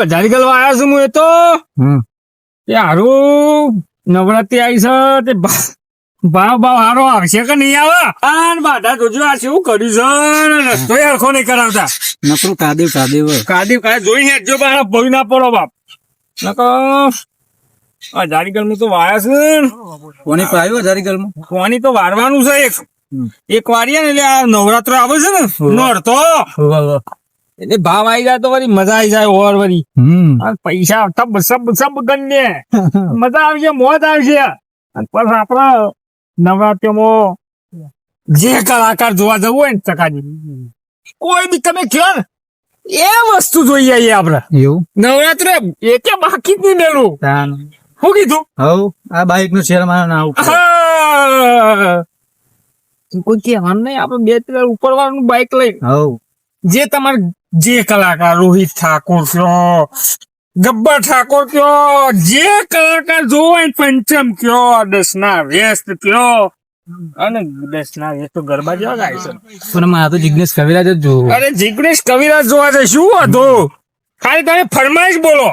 હારું ગલવા આવ્યો છું હું એ તો. એ હારું નવરાત્રી આવી છે તે ભાવ ભાવ હારો આવશે કે નહીં આવે? આન બાધા જોજો આ શું કર્યું છે? રસ્તો હરખો નહીં કરાવતા. નકરું કાદેવ કાદેવ કાદી કાંઈ જોઈ ને જો બારા ભોગ ના પડો બાપ. નકો આ જારીગલનું તો વાયા છે. કોની પાયો જારીગલમાં કોની તો વારવાનું છે એક. એક વારીએ ને એટલે આ નવરાત્ર આવે છે ને નોરતો. એટલે ભાવ આવી જાય તો વળી મજા આવી જાય ઓર વળી. પૈસા સબ સબ સબ ગણને મજા આવશે મોજ આવશે. અને પછી આપણા નવરાત્રીમાં જે કલાકાર જોવા જવું હોય ને ચકાજી. કોઈ બી તમે કયો ને એ વસ્તુ જોઈએ અહીંયા આપડે એવું? નવરાત્રે એ કે બાકી જ નહીં મેળવું. શું કીધું? હવ આ બાઈકનું શેર મારા ના કોઈ કે કહેવાનું નહીં આપડે બે ત્રણ ઉપર બાઈક લઈ હવ. જે તમારે જે કલાકાર રોહિત ઠાકોર કયો ગબ્બર ઠાકોર કયો જે કલાકાર જોવાય પંચમ કયો દસના વ્યસ્ત કયો. અને દસના વ્યસ્ત ગરબા જેવા ગાય છે. પણ મારા તો જિગ્નેશ કવિરાજ જ જોવું. અરે જિગ્નેશ કવિરાજ જોવા છે શું હતું ખાલી તમે ફરમાઈશ બોલો.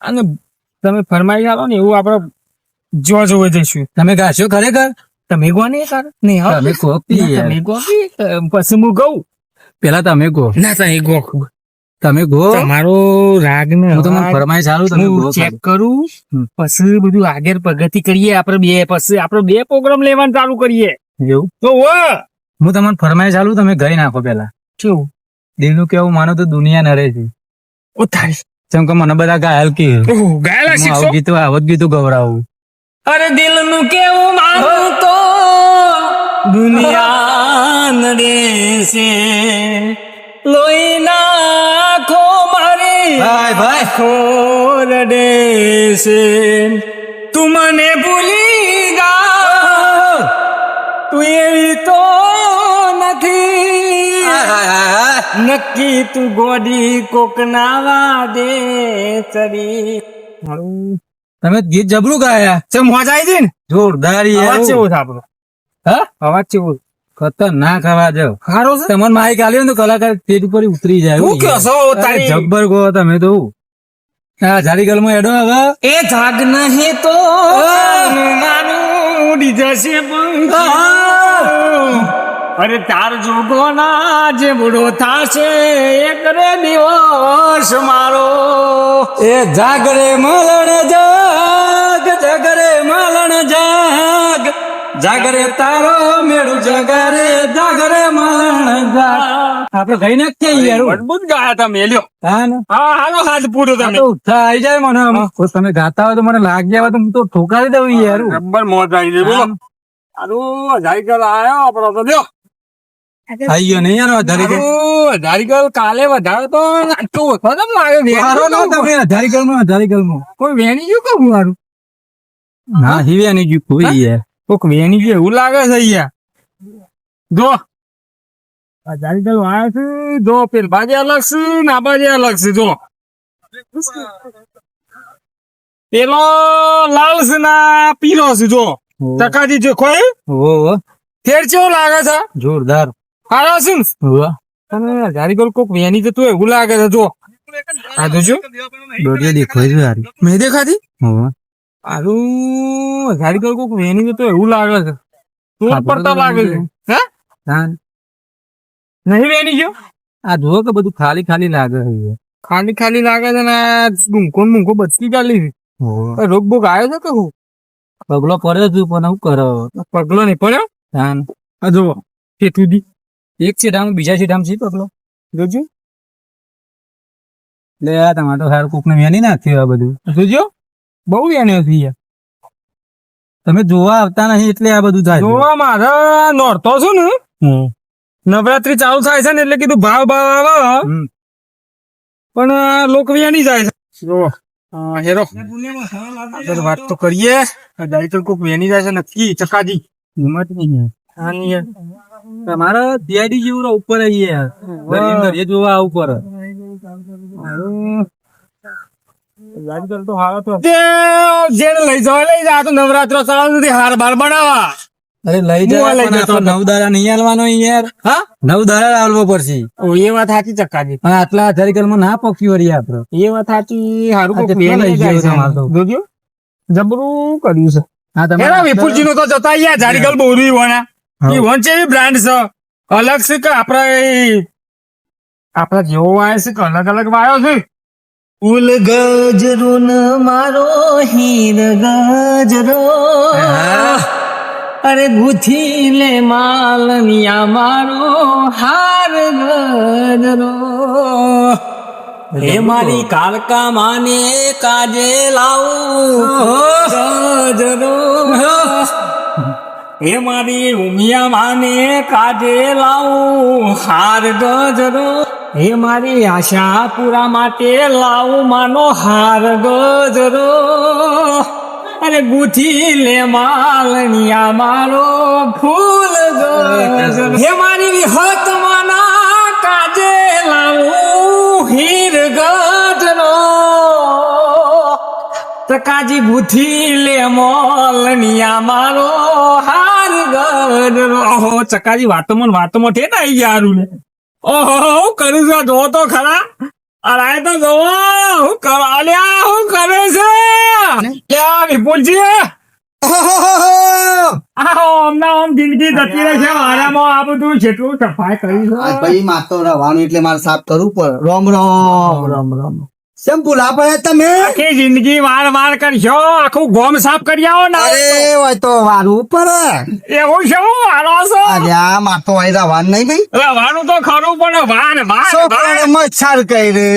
અને તમે ફરમાઈશ આલો ને એવું આપડે જોવા જોવા જઈશું. તમે ગાશો ખરેખર? તમે ગો નહીં કર નહીં તમે કે તમે ગો પછી હું ગઉં. પેલા તમે ગો ના તમે ગો. તમે ગો તમારો રાગ ને હું તમને ફરમાઈ ચાલુ તમે ગો ચેક કરું પછી બધું આગળ પ્રગતિ કરીએ આપણે બે પછી આપણે બે પ્રોગ્રામ લેવાનું ચાલુ કરીએ. એવું? તો ઓ હું તમને ફરમાઈ ચાલુ તમે ગઈ નાખો પેલા. કેવું? દિલનું કેવું માનો તો દુનિયા નરે છે. ઓ થાય. જેમ કે મને બધા ગાયલ કે. ગાયેલા હું શીખશો ગીતો આવત ગીતો ગવરાવું અરે દિલનું કેવું માનું તો? દુનિયા નડે છે લોહી નાખો મારી ભાઈ ભાઈ. ખોર છે તું મને ભૂલી ગા. તું એવી તો નથી. નક્કી તું ગોડી કોક નાવા દે ચડી તમે ગીત જબરું ગાયા છે? મોજા આવી હતી ને? જોરદાર કેવો છે આપણો? હા? અવાજ કેવો ખતરનાક અવાજ સારો છે? તમને માઈક આલ્યો ને કલાકાર સ્ટેજ ઉપર ઉતરી જાય હું કયો છો. તારી? જબ્બર ગો તમે તો. હા જારીગલ ગલમો એડો હવે. એ જાગ નહીં તો માનું ઉડી જશે અરે તાર જોગોના જે બુડો થાશે એક રે દિવસ મારો. એ જાગરે મલણ જાગ જગરે મલણ જાગ. જાગરે તારો મેળું જાગરે જાગરે મલણ જાગ આપડે ગઈ નાખીએ યાર. મજબૂત ગાયા તમે લ્યો. હા ને? હા હાલો હાથ પૂરો તમે. ઉઠા આવી જાય મને આમ. તમે ગાતા હોય તો મને લાગી આવે તો હું તો ઠોકાવી દઉં યાર. રબર મોજ આવી જાય બોલો. હારું ધારીકલ આયો આપણો તો લ્યો. આવી ગયો નહીં યાર ધારીગલ હારું, ધારીકલ કાલે વધારે તો આટલું લાગે મારો ના તમે માં માં કોઈ વેણી ગયું કહું મારું ના હિવ્યા નહીં ગયું કોઈ યાર. કોક વેણી છે એવું લાગે છે અહીંયા. જો. આ ચાલુ આવે છે જો પેલ બાજે અલગ છે ના બાજે અલગ છે જો. પેલો લાલ છે ના પીલો છે જો. ટકાજી જો કોઈ ઓ ફેર ચેવો લાગે છે? જોરદાર. હારા છે ને. અને ધારીકલ કોક વેણી જતું એવું લાગે છે જો. આ તો જો દોઢિયો દેખાય છે યાર મેં દેખાતી હોવે. આરું ધારીકલ કોક વેની તો એવું લાગે છે. તું પડતા લાગે છે. હે? ધાન નહીં વેની જો આ જો કે બધું ખાલી ખાલી લાગે છે. ખાલી ખાલી લાગે છે ને ડુંકો ને બચકી ચાલી છે. રોગ બોગ આવ્યો છે કે હું? પગલો પડ્યો છું પણ હું કરો? પગલો નહીં પડ્યો? ધાન આ જો કેટલું દી. એક સીટામાં બીજા સીટામાં છે પગલો. જોજો. લે આ તમારે તો સારું કોક ને વેની નાખ્યું આ બધું. જોજો. બહુ એનો થઈ તમે જોવા આવતા નહીં એટલે આ બધું થાય જોવા મારા નોરતો છું ને. નવરાત્રી ચાલુ થાય છે ને એટલે કીધું ભાવ ભાવ આવે. પણ આ લોક વેણી જાય છે. હેરો. વાત તો કરીએ. દાઈ કોક વેણી જાય છે નક્કી. ચકાજી. હિંમત નહીં મારા દિયાડી તમારે જેવું ઉપર આવીએ એ જોવા આવું પર તો હારો તો જેને લઈ જવા લઈ જા. તો નવરાત્ર ચાલુ નથી હાર બાર બનાવા. અરે લઈ હું જા લઈ પણ જતો આપણે નવ દાડા નહીં આલવાનો યાર. હા? નવ દાડા આલવો પડશે. એ વાત સાચી ચક્કાજી. પણ આટલા હજારિકલમાં ના પક્યું વળી આપડે એ વાત સાચી હારું લઈ જાય? જોજો. જબરું કર્યું છે. હા એના વિપુલજી નો તો જતા અહીંયા વણા. એ વન છે એવી બ્રાન્ડ છે. અલગ છે કે આપડા આપડા જેવો વાય છે કે અલગ અલગ વાયો છે? ફૂલ ગજરો મારો હીર ગજરો. અરે ગુથી લે માલનિયા મારો હાર ગજરો. હે મારી કાલકા માને કાજે લાવું ગજરો. હે મારી ઉમિયા માને કાજે લાવું હાર ગજરો. હે મારી આશા પૂરા માટે લાવું માનો હાર ગજરો. અરે ગુથી લે માલણિયા મારો ફૂલ ગજરો. હે મારી વિહત માના કાજે લાવું હીર ગજરો. તકાજી ગુથી લે માલણિયા મારો હાર ગજરો. ચકાજી વાતોમાં વાતોમાં ઠેઠ આવી ગયા હારું ઓહો હું કરું છું? જો તો ખરા. અરાય તો જોવો હું કરો? અલ્યા હું કરે છે? ક્યાં વિપુલજી. જિંદગી જતી રહે છે. મારામાં આ બધું જેટલું સફાઈ કરી ભાઈ માતો રવાનું એટલે મારે સાફ કરવું પડે. રોમ. રોમ રામ રામ. કેમ ભૂલા પડે તમે? આખી જિંદગી વાર વાર કરશો આખું ગોમ સાફ કરી આવો ને અરે હોય તો વારું પડે એવું શું વારો છો? અરે આ માતો હોય રવાન નહીં ભાઈ. રવાનું તો ખરું પણ વાન વાન વાન મચ્છર કરે.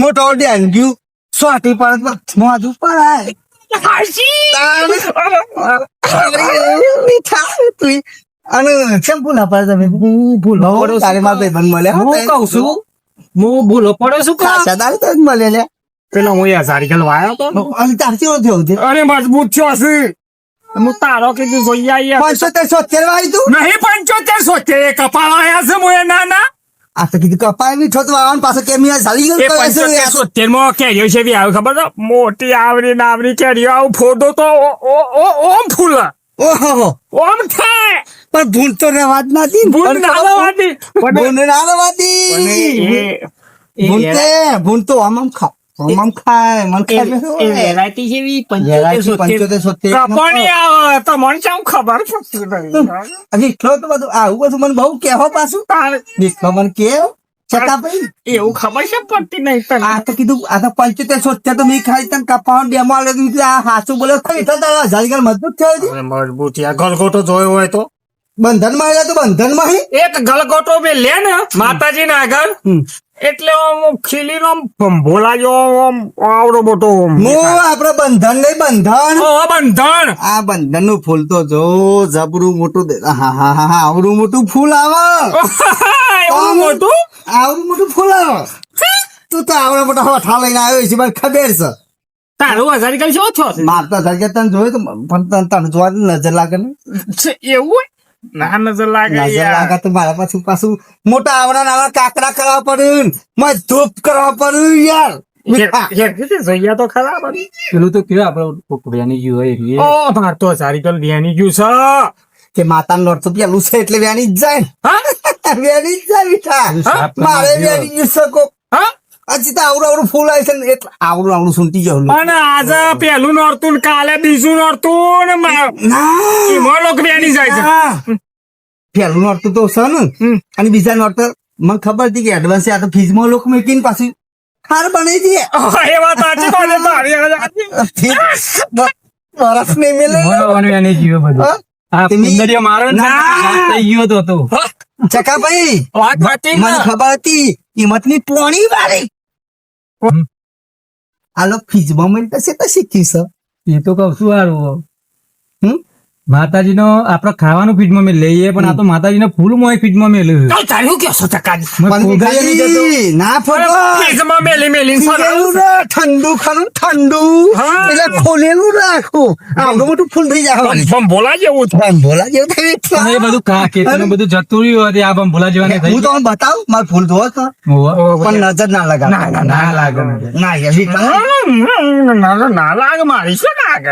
મોટો ડેન્ગ્યુ. સોટી પર મોજું પડાય અને કેમ ભૂલા પડે તમે? ભૂલ તારે મારા ભાઈ મળ્યા હું કહું છું હું ભૂલો પડે શું કા ખાસા તો જ મળે લે. પેલો હું યાર સારી ગલ વાયો તો. અને તારથી ઓછો થયો છે અરે મજબૂત છો છે હું તારો કીધું જોઈ પાંચસો તે સોતેર વાળી તું? નહીં પંચોતેર સોતેર કપાળ આયા છે મોએ ના ના આ તો કીધું કપાય બી છો તો આવવાનું પાછો કેમ યાર એ ગયો પંચોતેર સોતેરમાં કેરીઓ છે બી આવે ખબર મોટી આવરી નાવરી કેરીઓ આવું ફોટો તો ઓ- ઓ- ઓ- ઓમ ફૂલ. ઓહો ઓમ થાય. પણ ભૂલ તો રહેવા જ નથી ભૂલ ના લેવાતી. ભૂલ ના રહેવાતી એ- ભૂલ તે ભૂલ તો આમ આમ ખા આમ આમ ખાય મન ખાય વેરાયટી જેવી પંચોતેર સોતેર કપણી આવે તો મને શું ખબર પડતી નહીં. દીઠો તો બધું આવું બધું મને બહુ કેવો પાછું. તારે દીઠો મને કેવ છતાં ભાઈ એવું ખબર છે પડતી નહીં તને? આ તો કીધું આ તો પંચોતેર સોતેર તો મેં ખાઈ તને કપાવવાનું ડેમો આલે તો આ બોલે ખરી તારા હજાર મજબૂત થયો મજબૂત યાર ગલગોટો જોયો હોય તો. બંધનમાં તો બંધનમાં એક ગલગોટો બે લે ને માતાજી ના આગળ એટલે ખીલી નો ભંભોલા જો આવડો મોટો હું આપડે બંધન નહીં બંધન? બંધન. આ બંધનનું ફૂલ તો જો જબરું મોટું હા હા હા આવડું મોટું ફૂલ આવે. એવું મોટું? આવડું મોટું ફૂલ આવે. તું તો આવડો મોટો હઠા લઈને આવ્યો છે મને ખબર છે. તારું હજારી કઈ શું થયો મારતા ધરકે તને જોયું તો પણ તને તને જોવા નજર લાગે ને. એવું? ના નજર લાગે નજર લાગે તો મારા પાછું પાછું મોટા આવડા નાના કાકડા કરવા પડે માં ધૂપ કરવા પડે યાર. તો ખરાબ. પેલું તો કેવું આપડે જીવ હોય. ઓ માર તો વ્યાની ગયું છે. કે માતાનું લોટ તો પેલું છે એટલે વ્યાની જ જાય હા? ને જાય મીઠા. મારે વ્યાની જ શકો હા? હજી તો આવડું આવડું ફૂલ આવે છે ને એટલે આવડું આવડું સુનતી જવું અને આજે પેલું નોરતું ને કાલે બીજું નોરતું ને ના. લોકો બેની જાય છે. પેલું નોરતું તો છે ને. અને બીજા નોરતું મને ખબર હતી કે એડવાન્સ આ તો ફીઝમાં લોકો મૂકીને પાછું હાર બની જઈએ એ વાત સાચી છે. તારી. બરફ નહીં મેલે. ભણવાનું એની જીવ બધું. આ સુંદરીઓ મારો ને. ગયો તો તો. ચકા ભાઈ વાત મને ખબર હતી કિંમતની પોણી વાળી. હમ. આ લોકો ફીઝમાં મળતા છે તો શીખી છે એ તો કઉ છું હારું હમ? માતાજી નો આપડે ખાવાનું ફીડમાં મેં લઈએ પણ આ તો માતાજી નો ફૂલ મોય ફીડમાં મેલ્યું તો તારે ચકાજી? ના મેલી ઠંડુ ખાનું ઠંડુ. એટલે ખોલેલું રાખો. આવડું મોટું ફૂલ થઈ જાય પણ બોલા જેવું છે. બોલા જેવું થઈ એ બધું કા કે બધું જતું રહ્યું હતું આ પણ ભૂલા જવાની થઈ હું તમને બતાવું મારું ફૂલ છો? પણ નજર ના લગાવ ના, ના, ના લાગે ના એવી ના ના લાગે મારી શું લાગે?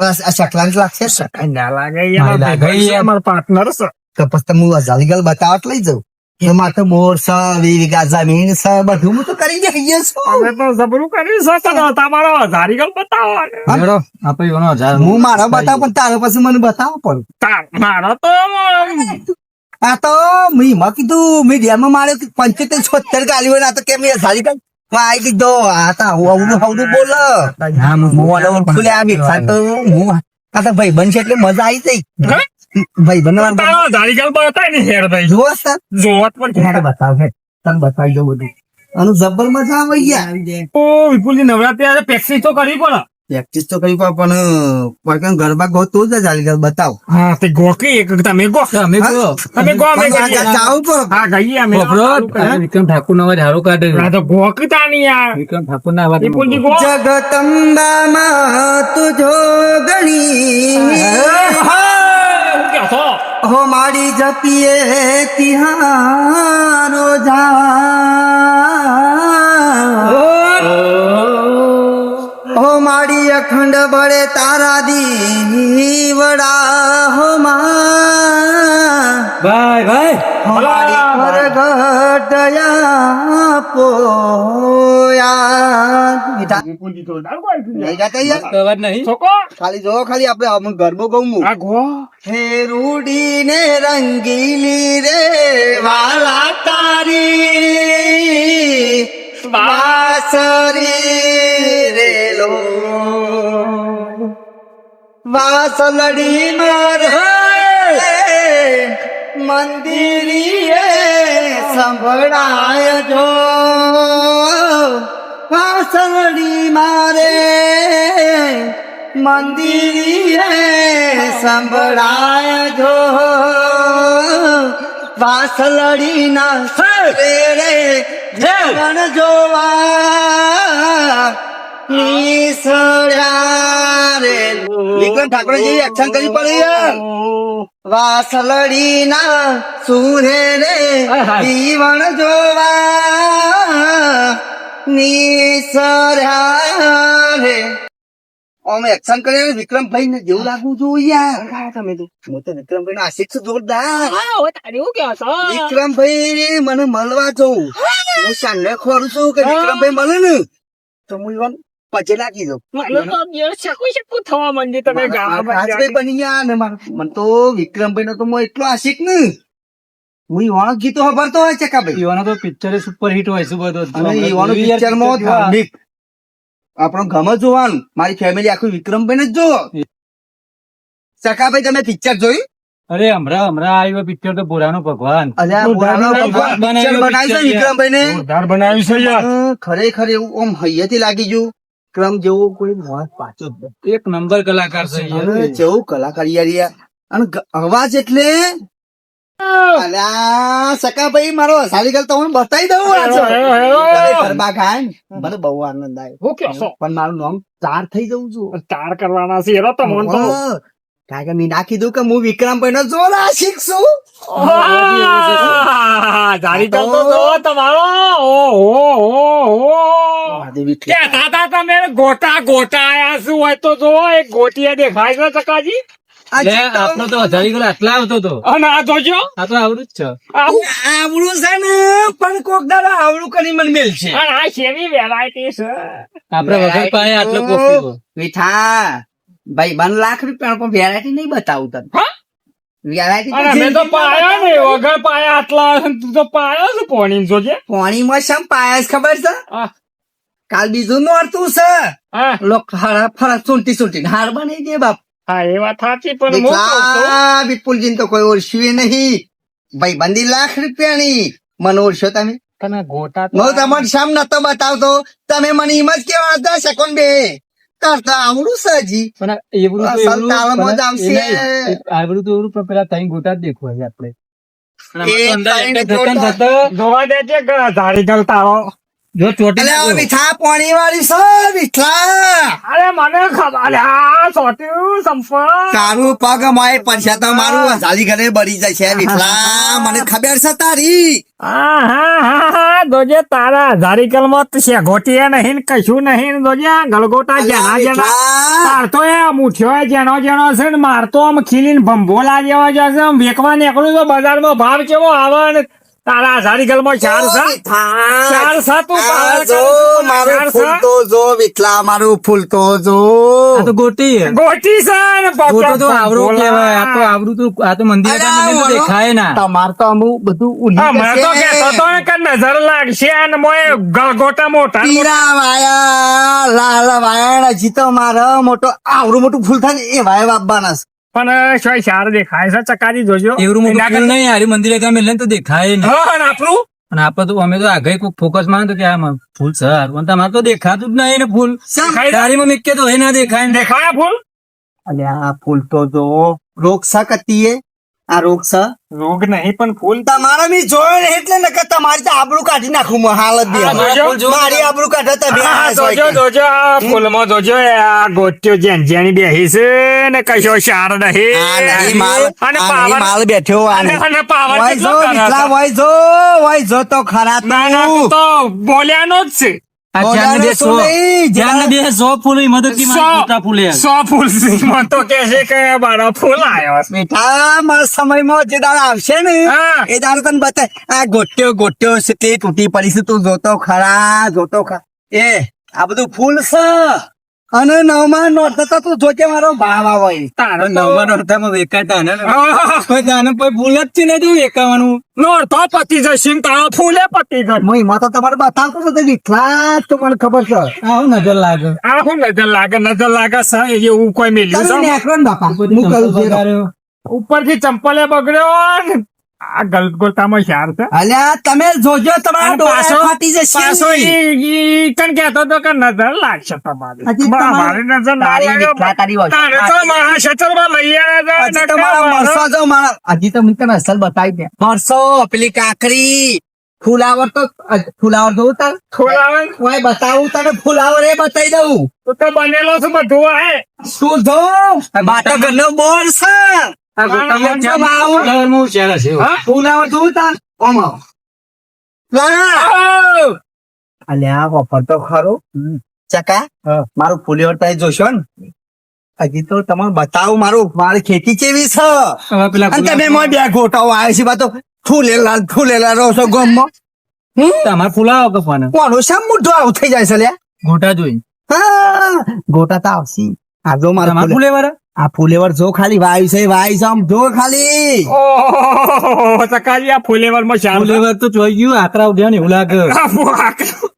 બસ આ શકલાની લાગશે? કઈ ના લાગે હા, લાગે યાર. અમારો પાર્ટનર છે. તો પછી હું અજાલીગલ બતાવટ લઈ જાઉં. કે માથે મોર છે વી વીઘા જમીન છે બધું હું તો કરી દઈએ છું. અમે તો જબરું કર્યું છે તમારો ધારીગલ બતાવો હેડો, આપણે એનો હજાર હું મારો બતાવ. પણ તારે પછી મને બતાવો પણ. મારો તો આ તો મેં એમાં કીધું મીડિયામાં મારે પંચોતેર છોતેર ગાલીઓ ના તો કેમ અજાલીગલ આઈ કીધો આ તો આવું આવું બોલ. હા, હું તો હું આ તો ભાઈ બનશે એટલે મજા આવી જઈ? ભાઈ બનવા જાળી ગાલ બતાય ને હેડ ભાઈ? જુઓ સર. જોવત પણ હેડ બતાવ હેડ તને બતાવી દો બધું. આનું જબર મજા આવે યાર ઓ વિપુલજી નવરાત્રી આજે પ્રેક્ટિસ તો કરવી પડે. પ્રેક્ટિસ તો કરી પણ પણ ગરબા ગો તો જ ચાલી બતાવ. હા તે ગોકી એક તમે ગો. અમે ગો. અમે ગો. અમે જાવું પણ. હા ગઈએ અમે. વિક્રમ ઠાકુર નો અવાજ હારો કાઢે. આ તો ગોકતા ની યાર. વિક્રમ ઠાકુર ના અવાજ વિપુલજી ગો. જગતંબામાં તુજો ગણી. હું? હો મારી જપીએ તિહારો જા. હો મારી અખંડ બળે તારા દીવડા હો માં ભાઈ ભાઈ. હમારી પરગટયા પોયા. ખાલી જો ખાલી આપણે ગરબો ગઉં આ હે રૂડી ને રંગીલી રે વાલા તારી. વાસરી રે લો. વાસલડી માર મંદિરીએ સંભળાય જો. વાસલડી મારે મંદિરીએ સંભળાય જો. વાસલડી ના રે જગણ જોવા નિસળ્યા રે વિક્રમ જેવી એક્શન કરી પડી વાસલડી ના સુરે રે જીવન જોવા નિસર્યા રે. અમે એક્શન કર્યા વિક્રમભાઈ ને જેવું લાગવું જોઈએ યાર. તમે તો. હું તો વિક્રમભાઈ નો આશિક છું જોરદાર. વિક્રમભાઈ મને મળવા જવું હું સાંજે ખોરું છું કે વિક્રમભાઈ મળે ને તો હું ઈવન પછી લાગી દઉં. મને તો વિક્રમભાઈ નો તો હું એટલો આશિક ને. હું ઈવાનો ગીતો ખબરતો હોય છે કાભાઈ યુવાનો તો પિક્ચર સુપર હિટ હોય છે બધો. અને પિક્ચરમાં ધાર્મિક આપણો ગમે જોવાનું. મારી ફેમિલી આખું વિક્રમભાઈ જ જો સકાભાઈ તમે પિક્ચર જોયું અરે હમણાં હમણાં આવ્યો પિક્ચર તો બોરાનો ભગવાન. વિક્રમભાઈ ને બનાવ્યું છે યાર. ખરેખર એવું આમ હૈયેથી લાગી ગયું. વિક્રમ જેવો કોઈ મોહ પાછો એક નંબર કલાકાર છે જેવું કલાકાર યાર યાર. અને અવાજ એટલે અલ્યા સકાભાઈ મારો સારી ગલ તો હું બતાવી દઉં ગરબા ખાય મને બહુ આનંદ આવ્યો. હું પણ મારું નામ ચાર થઈ જવું છું. તાર કરવાના છે એનો તો. મન કારણ કે મેં નાખી દઉં કે હું વિક્રમભાઈ નો જોર છું. જારી તમારો. તમે ગોટા ગોટા આયા શું હોય તો જો એક ગોટિયા દેખાય છે ચકાજી. લે આપણો તો હજારી ગયો આટલા આવતો તો. અને આ જોજો. આ તો આવડું જ છે. આવડું છે ને પણ કોક દાડા આવડું કરી મને મેલ છે અને આ કેવી વેરાયટી છે? આપડે વગર પાયે આટલો કોફી મીઠા. ભાઈ બન લાખ રૂપિયા પણ વેરાયટી નહીં બતાવું તને. વેરાયટી અને તો પાયા વગર પાયા આટલા તું તો પાયો છે પોણી જોજે. પાણીમાં શમ પાયસ ખબર છે? કાલ બીજું નોરતું છે. હા. લોક ફરા ફરા સુલટી સુલટી હાર બની દે બાપ. હા એ વાત સાચી પણ હું કહું વિપુલજી તો કોઈ ઓળખ્યું નહીં. ભાઈ બંદી લાખ રૂપિયાની મને ઓળશો તમે? તમે ગોટા તો હું તમને શમ નતો બતાવતો. તમે મને એમ જ કેવા હતા સેકન્ડ બે. કરતા આવડું છે પણ એવડું તો અસલ એવડું તાળમાં આવશે. એ નહીં, આવડું તો એવડું પણ પેલા ગોટા જ દેખવા છે આપણે. જોવા દેજે ધારી ગલ તારો જો ચોટી અલે મીઠા પાણી વાળી છે મીઠા. અરે મને ખબર આ સોટ્યું સંપર્ક તારું પગ માય પડશે તો મારું સાલી ઘરે બળી જશે મીઠા. મને ખબર છે તારી. હા હા હા દોજે તારા ધારીકલમાં છે ગોટિયા નહીં કશું નહીં દોજે આ ગલગોટા જેના જેના. મારતો એ મુઠ્યો જેનો જેનો છે ને મારતો આમ ખીલીને ભંભોલા જેવા જશે વેકવા નીકળું તો બજારમાં ભાવ કેવો આવે ને? તારા ધારીકલમાં ચાર છે ચાર સા તું જો મારું ચાર ફૂલ તો જો મીઠલા મારું ફૂલ તો જો આ તો ગોટી. ગોટી સર ગોટો તો આવરો. કહેવાય આ તો આવરું તો આ તો મંદિર તો દેખાય ના તમાર તો અમુ બધું ઉલી હા, મેં તો. કહેતો તો કે નજર લાગશે અને મોય ગોટા મોટા પીરા વાયા લાલ વાયા જીતો મારો મોટો આવરું મોટું ફૂલ થાય ને એ વાય છે. પણ ચાર દેખાય છે ચકારી જોજો. એવું નહીં હારી મંદિરે તમે લઈને તો દેખાય નહીં. અને આપણું? અને આપડે તો અમે તો આગળ કોઈ ફોકસમાં તો કે આમાં ફૂલ સર પણ અને તમારે તો દેખાતું જ નહીં ને ફૂલ. દેખાય તારીમાં મેં તો એ ના દેખાય ને. દેખાય ફૂલ? અને આ ફૂલ તો જો રોગ છે કતીએ આ રોગ છે? રોગ નહીં પણ ફૂલ તમારા મી જોયો ને એટલે ને કે તમારી તો આબરૂ કાઢી નાખું હું હાલત દે મારી આબરૂ કાઢો તમે જોજો જોજો આ ફૂલમાં જોજો આ ગોટ્યો જેન જેની બેહી છે ને કશો શાર નહીં. માલ અને પાવર માલ બેઠ્યો અને અને પાવર વય જો વિઠલા, જો વાય જો તો ખરા ના તો બોલ્યાનો જ છે. ગોટ્યો ગોટ્યો છે તે તૂટી પડી છે તું જોતો ખરા જોતો ખરા. એ આ બધું ફૂલ છે. અને નવમાં નોરતા તું જોકે મારો ભાવ આવો તારો નવમા નોરતામાં વેકાતા ને આહ, કોઈ ફૂલ જ છે ને તું વેકાવાનું? નોર તો પતી જશે તારો ફૂલે પતી જશે. હું માં તો તમારે બતાવતો તો તે વિઠલા તો મને ખબર છે. આવું નજર લાગે. આ શું નજર લાગે? નજર લાગે સર એવું કોઈ મેલ્યું છે? ને બાપા. હું કરું છું ઉપરથી ચંપલે બગડ્યો આ શાર છે. અલ્યા તમે જોજો તમારા અને ડોળા ફાટી જશે. પાછો ઈ- ઈ કણ કહેતો હતો કે નજર લાગશે તમારી. હજી મારી નજર ના તારી લાગે હોય. તારે તો મારા શેતરમાં લઈ આવ્યા હજી તમારા મરસો જો મારા હજી તો મને તને અસલ બતાવી દે. મરસો પેલી કાકરી ફુલાવર તો ફુલાવર જોઉં તાર? ફુલાવર? બતાવું તને ફુલાવર એ બતાવી દઉં. તો તો બનેલો છે બધું હે. શું જો બાટા ઘરનો બોલ છે. ઓફર તો ખરો. ચકા મારું ફુલેવર તમે જોશો ને. હજી તો તમે બતાવો મારું મારી ખેતી કેવી છે? તમે બે ગોટાઓ આવે છે બા તો ફૂલેલા ફૂલેલા રહો છો ગમમાં. તમારે ફૂલાવો કપાને. કોનો શામ મોઢો આવું થઈ જાય છે લ્યા ગોટા જોઈ હા, ગોટા તો આવશે. આ જો મારા ફૂલે- ફૂલે વાળા આ ફુલેવર જો ખાલી વાયુ છે વાયુ છે આમ જો ખાલી. ઓહો, ચકાજી આ ફુલેવરમાં ફૂલે ફુલેવર તો જોઈ ગયું આકરા ઉડ્યા ને એવું લાગે.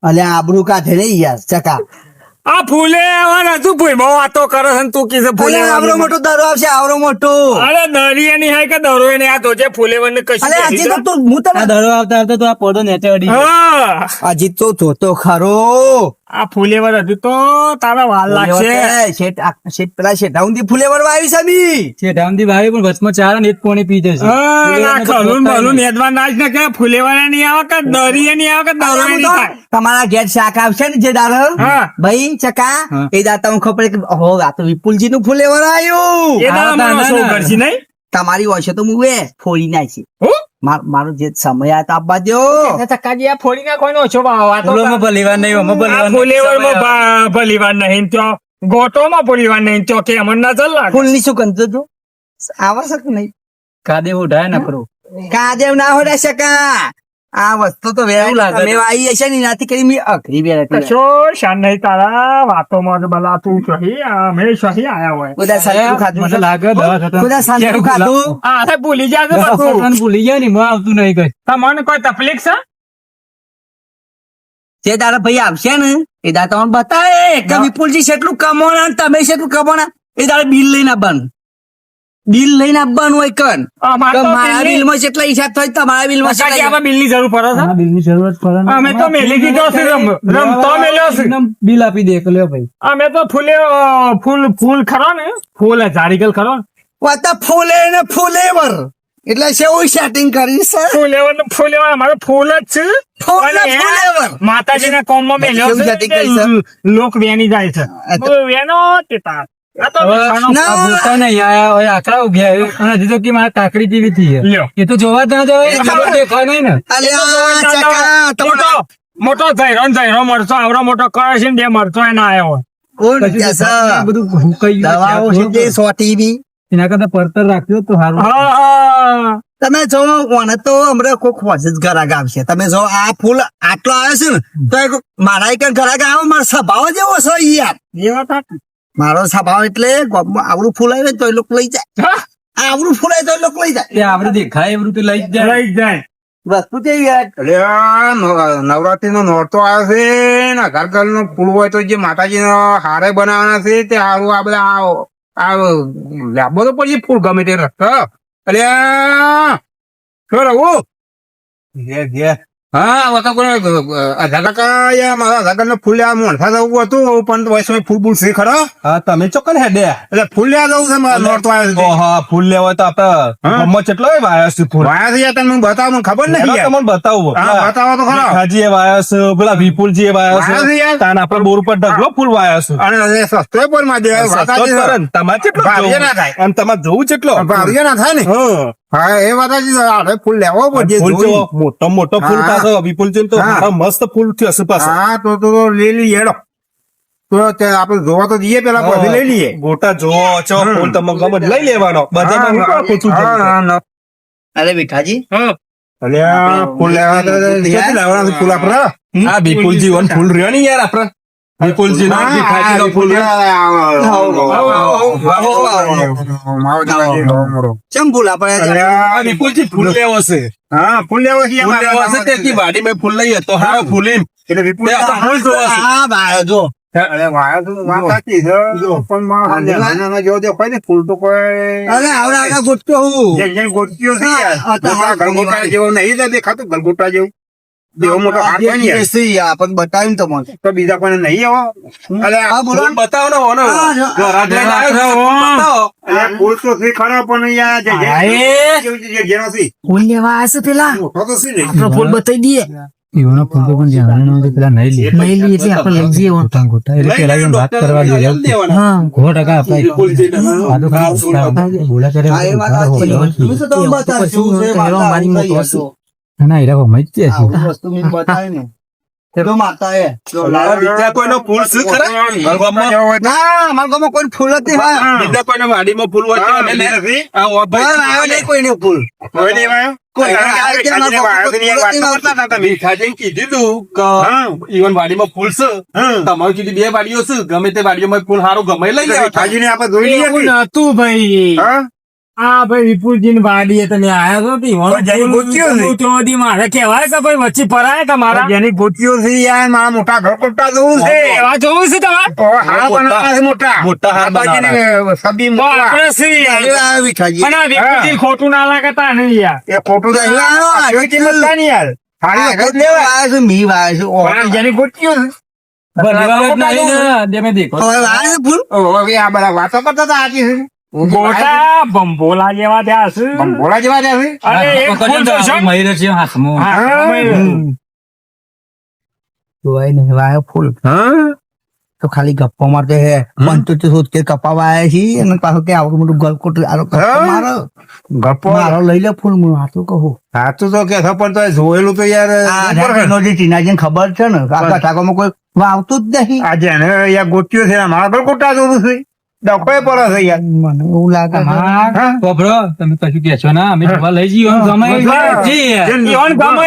અલે આબરૂ કાઢે રે યાર ચકા. આ ફુલેવર હજુ ભૂમો વાતો કરે છે ને તું કીધે અલ્યા આવરો મોટો દરો આવશે આવરો મોટો. અરે દરિયા ની હાય કે દરો ની આ તો છે ફુલેવર ને કશું અલ્યા હજી તો તું હું આ તને દડો આવતા આવતા તો આ પડો નેચે અડી હા. હજી તો તો ખરો. આ ફુલેવર હતું તો તારા વાલ લાગશે. શેઠ પેલા શેઠાઉંથી ફુલેવર વાવી છે બી ભાઈ પણ વચમાં ચાર ને એક પોણી પી જશે. ખલુન બલુન નહીં. નેદવા ને કે ફુલેવરની આવે કે દરિયા ની આવે કે દરો થાય. તમારા ઘેર શાક આવશે ને જે દાર ભાઈ ચકા એ દાતા હું ખબર હો આ તો વિપુલજી નું ફુલેવર આવ્યું. એ દાડા શો. નહીં? તમારી હોય છે તો હું એ ફોડી નાખી. હું? માર- જે સમય આ તો આપવા દો ચકાજી આ ફોડી નાખો ને તો ફૂલોમાં ભલીવાર નહીં ભલીવાર નહીં. ફુલેવર ભલીવાર નહીં ત્યાં ગોટો માં ભલીવાર નહીં ત્યાં. કે અમર નજર લાગે ફૂલની શું કંતો તું? આવશ્યક નહીં? કાદે ઉઠાય ના કરો. કાદેવ ના હોય શકા આ વસ્તુ તો કેવું લાગે? તમે આવી હશે ને એનાથી કરી મેં અઘરી બે હતી કશો શાન નહીં તારા વાતોમાં જ બલા તું સહી અમે સહી આયા હોય. બધા સાચું ખાધું મને લાગે દવા ખાતા બધા સાચું ખાધું? આ અરે ભૂલી જાય તો બધું ભૂલી ગયા ને મો આવતું નહીં કઈ. તમને કોઈ તકલીફ છે? જે તારા ભાઈ આવશે ને એ દાડા તમને બતાવે. કે વિપુલજી કેટલું કમાણા તમે કેટલું કમાણા એ તારે બિલ લઈને આપવાનું બિલ લઈને આપવાનું હોય કન અમારે તો તો મારા બિલમાં જેટલા હિસાબ થાય તમારા બિલમાં કેટલા બિલની જરૂર પડે છે? બિલની જરૂરત પડે અમે તો મેલી દીધો છે રમ રમતો મેલ્યો છે. બિલ આપી દે કે લ્યો ભાઈ. અમે તો ફૂલે ફૂલ ફૂલ ખરો ને? ફૂલ ઝાડીગલ ખરો ને? વાતા ફૂલે ને ફૂલેવર. એટલે શેવું સેટિંગ કરી છે? ફૂલેવર ને ફૂલેવર અમારો ફૂલ જ છે. ફૂલ ફૂલેવર. માતાજીના કોમમાં મેલ્યો છે? લોક વેની જાય છે. વેનો તે. તાર. થઈ મોટો મોટો થઈરો ને થઈરો મરચો આવડો મોટો કરે છે ને બે મરચો એના બી એના કરતા પડતર રાખ્યો તો સારું. હા હા. તમે જો કોને તો અમરે કોઈ ખોજ જ ઘરાક આવશે. તમે જો આ ફૂલ આટલો આવ્યો છે ને તો મારા એક ઘરાક આવ્યો મારો સ્વભાવ જ એવો છે યાર. એ વાત. મારો સ્વભાવ એટલે આવડું ફૂલ આવે ને તો એ લોકો લઈ જાય. આવડું ફૂલ આવે તો એ લોકો લઈ જાય. એ દેખાય એવું તો લઈ જાય. લઈ જાય. વસ્તુ છે એટલે નવરાત્રી નો નોરતો આવે છે ને. ઘર ઘર નો ફૂલ હોય તો જે માતાજી નો હારે બનાવવાના છે તે હારું આ બધા આ આ લાંબો તો પછી ફૂલ ગમે તે રસ્તો. એટલે શું રહું? ઘેર ઘેર. હા વખત કોઈ અઢાર ટકા યા મારા અઢાર નો ફૂલ મોણસા જવું હતું પણ વૈષ્ણવ ફૂલ ફૂલ છે ખરો હા તમે ચોક્કસ હેડે. એટલે ફૂલ જવું છે મારે નોરતો આવે છે ફૂલ લેવા તો આપડે હા? કેટલો વાયસ ફૂલ. વાયા છે યાર બતાવો ખબર નહીં તમને બતાવું. બતાવો તો ખરો. હાજી એ વાયસ પેલા વિપુલજી એ વાયસ. તાન આપડે બોર પર ઢગલો ફૂલ વાયસ. અને સસ્તો પણ માં. તમારે કેટલો. અને તમારે જોવું કેટલો ભાવ્ય ના થાય ને. હા. હા એ વાત જ આપણે ફૂલ લેવો પડે ફૂલ જોઈ. જો મોટો મોટો ફૂલ હા. પાછો વિપુલજી તો હા. મસ્ત ફૂલ થયો હશે પાછો. હા તો તો લઈ લઈએ હેડો. તો આપણે જોવા તો જઈએ પેલા પછી લઈ લઈએ. ગોટા જો છો ફૂલ તમે ગમે લઈ લેવાનો. બધા હા, પૂછું હા, જવું. અરે વિઠાજી આ ફૂલ લેવા તો લેવાના ફૂલ આપણે? આ વિપુલજી વન ફૂલ રહ્યો ને યાર આપડે વિપુલજી નો ફૂલ રહ્યો. ફૂલ આપણે વિપુલજી ફૂલ લેવો છે હા ફૂલ લેવો છે ફૂલ લેવો છે તેથી વાડીમાં ફૂલ લઈએ તો હા ફૂલ એમ એટલે વિપુલ ફૂલ જોવા છે. હા ભાઈ જો અરે વાયા તો વાત સાચી છે પણ માં નાના જેવો દેખાય ને ફૂલ તો કોઈ અરે આવડે આગળ ગોઠતો હું છે ગલગોટા જેવો નહીં દેખાતું ગલગોટા જેવું બતાવ્યું તમને તો બીજા કોઈને નહીં આવો. બતાવો ને. ઓનો ફૂલ ખરો પણ. ફૂલ લેવા આવશે પેલા. મોટો તો છે ને. આપણો ફૂલ બતાવી દઈએ. એવાનો ફૂલ પણ જાણે ન પેલા નહીં લે નહીં લઈએ એટલે આપણે લઈ જઈએ. ગોટા ગોટા એટલે પેલા એને વાત કરવા દે હા. સો ટકા આપણે આ તો બોલા કરે મોટો એરા મજ છે. આવું વસ્તુ મેં બતાવી ને. તો માતા એ બીજા કોઈનો ફૂલ છે ખરા? ના અમારા ગામમાં કોઈ ફૂલ જ નહીં હોય. બીજા કોઈના વાડીમાં ફૂલ હોય તો આવ્યો નહીં કોઈને ફૂલ. કોઈ નહીં આવ્યો તો તો તું બે વાડીઓ છે. ગમે તે વાડીઓ ફૂલ સારું ગમે લઈ કે? ભાઈ? આ ભાઈ વિપુલજી ની તને તમે આયા છો તે. મારે કેવાય કે ભાઈ વચ્ચે પરાય કે મારા? જેની ગોચીઓ છે યાર મારા મોટા ઘર કોટા જોવું છે. એવા જોવું છે તમારે? તો હાર મોટા મોટા. હાર બાબાજીને સદી મોટા. આપણે વિઠાજી. આ વિપુલજી ખોટું ના લાગતા નહીં યાર. એ ખોટું આવ્યો, આ નહીં યાર. સારી વખત લેવા આવ્યો છે, મી આવ્યો છે. જેની ગોચીઓ છે. બનવા નહીં ને બે દેખો. હવે હવે આ બધા વાતો કરતા હતા આજી. છે ગોટા બંબોલા જેવા ત્યાં છે. ભોળા જેવા રહ્યા છે? અરે એક ફૂલ તો છે મયુર છે હાથમાં જોવાય નહીં હવે આવ્યો ફૂલ. તો ખાલી ગપ્પો મારતો હે. પંચોતેર સોતેર કપાવા આવ્યા છીએ અને પાછો કે આવું મોટું ગલકોટ મારો. ગપ્પો? મારો લઈ લે ફૂલ હું હાથું કહું. હાથું તો કે પણ તો જોયેલું તો યાર જે ટીનાજીને ખબર છે ને આખા ઠાકોરમાં કોઈ વાવતું જ નહીં. આજે એને યાર ગોટીઓ છે મારા પણ કોટા જોયું છે. ડકોય પડે છે યાર મને એવું લાગે હા? કોપરો તમે કશું કે ના અમે જોવા લઈ જઈએ આમ ગમે એ હા. જઈએ. ઈવન ગમે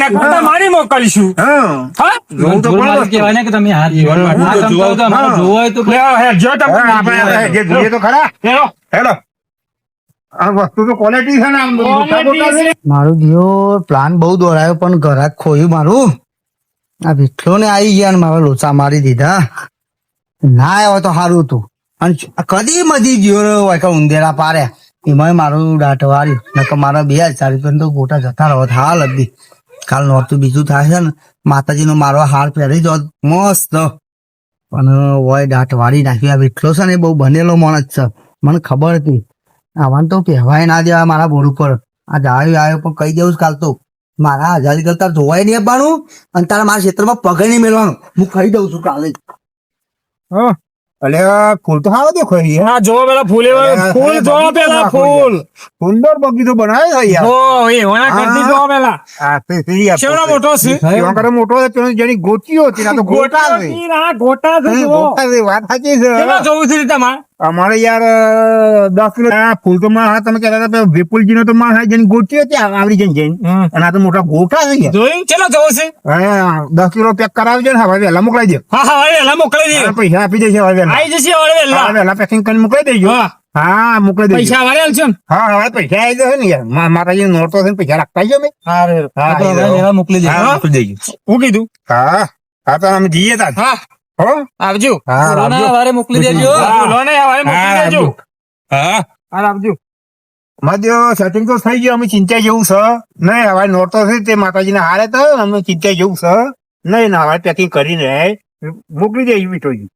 ને ખોટા મારી મોકલીશું. હા. હા? તો વસ્તુ. કહેવાય ને કે તમે હાથ જોવા હા, હાથ આમ તો અમારે જોવો હોય તો હે, જો તમે આપણે આપણે જે જોઈએ તો ખરા. હેલો. હેલો. આ વસ્તુ તો ક્વોલિટી છે ને આમ મારું જીઓ પ્લાન બહુ દોડાયો પણ ઘરાક ખોયું મારું. આ વિઠલો ને આવી ગયા ને મારા લોચા મારી દીધા. ના આવ્યો તો સારું હતું. અને કદી મધી ગયો હોય ઉંદેરા પારે એમાં મારું વાળી નકર મારા બે હજાર રૂપિયા તો ગોટા જતા રહો. હાલ હતી કાલ નોતું બીજું છે ને. માતાજીનો મારો હાર પહેરી જો મસ્ત. પણ હોય દાંત વાળી નાખ્યું. આ એટલો છે ને બહુ બનેલો માણસ છે. મને ખબર હતી. આવવાનું તો કહેવાય ના દેવા મારા બોર ઉપર. આ જાયો આવ્યો પણ કહી દેવું કાલ તો. મારા હજારી કરતા જોવાય નહીં આપવાનું અને તારા મારા ક્ષેત્રમાં પગે નહીં મેળવાનું હું કહી દઉં છું કાલે. અલે ફૂલ તો સારો દેખો હા જો પેલા ફૂલ ફૂલ જો પેલા ફૂલ. સુંદર બગીચો બનાવ્યો છે યાર. ઓ એ ઓના કરતી જો પેલા. આ તે- તે મોટો છે? કેવો કરે મોટો છે તેની જેની ગોટીઓ હતી ના તો ગોટા છે. ગોટા છે ગોટા છે વાત સાચી છે. પેલા જોવું છે તમારે? અમારે યાર દસ કિલો ફૂલ તો માં હા તમે કહેતા હતા પેલો વિપુલજી નો તો માં હા જેની ગોચીઓ હતી આવડી જઈને જઈને. અને આ તો મોટા ગોટા છે ગયા જોયું? કેટલા જોવું છે? હા, દસ કિલો પેક કરાવજો ને હવે વહેલા મોકલાઈ દે. હા હા વહેલા મોકલાઈ દે. પૈસા આપી દેજો હવે વહેલા. આવી જશે હવે વહેલા. વહેલા પેકિંગ કરીને મોકલાઈ દેજો. હા. હા મોકલી દેજો. પૈસા વાળે ને? હા હવે પૈસા આવી જશે ને યાર. મારા માતાજી નોરતો છે પૈસા રાખતા જો મેં હા મોકલી દેજો. મોકલી દેજો. હું કીધું? હા હા તો અમે જઈએ તા હા. હો? આવજો. હા કોરોના વારે મોકલી દેજો. કોરોના વારે મોકલી દેજો. હા. હા આવજો. મધ્ય સેટિંગ તો થઈ ગયું. અમે ચિંતા જેવું છે. નહીં હવે નોરતો થઈ તે માતાજીને હારે તો અમે ચિંતા જેવું છે. નહીં ના હવે પેકિંગ કરીને મોકલી દેજો મીઠોજી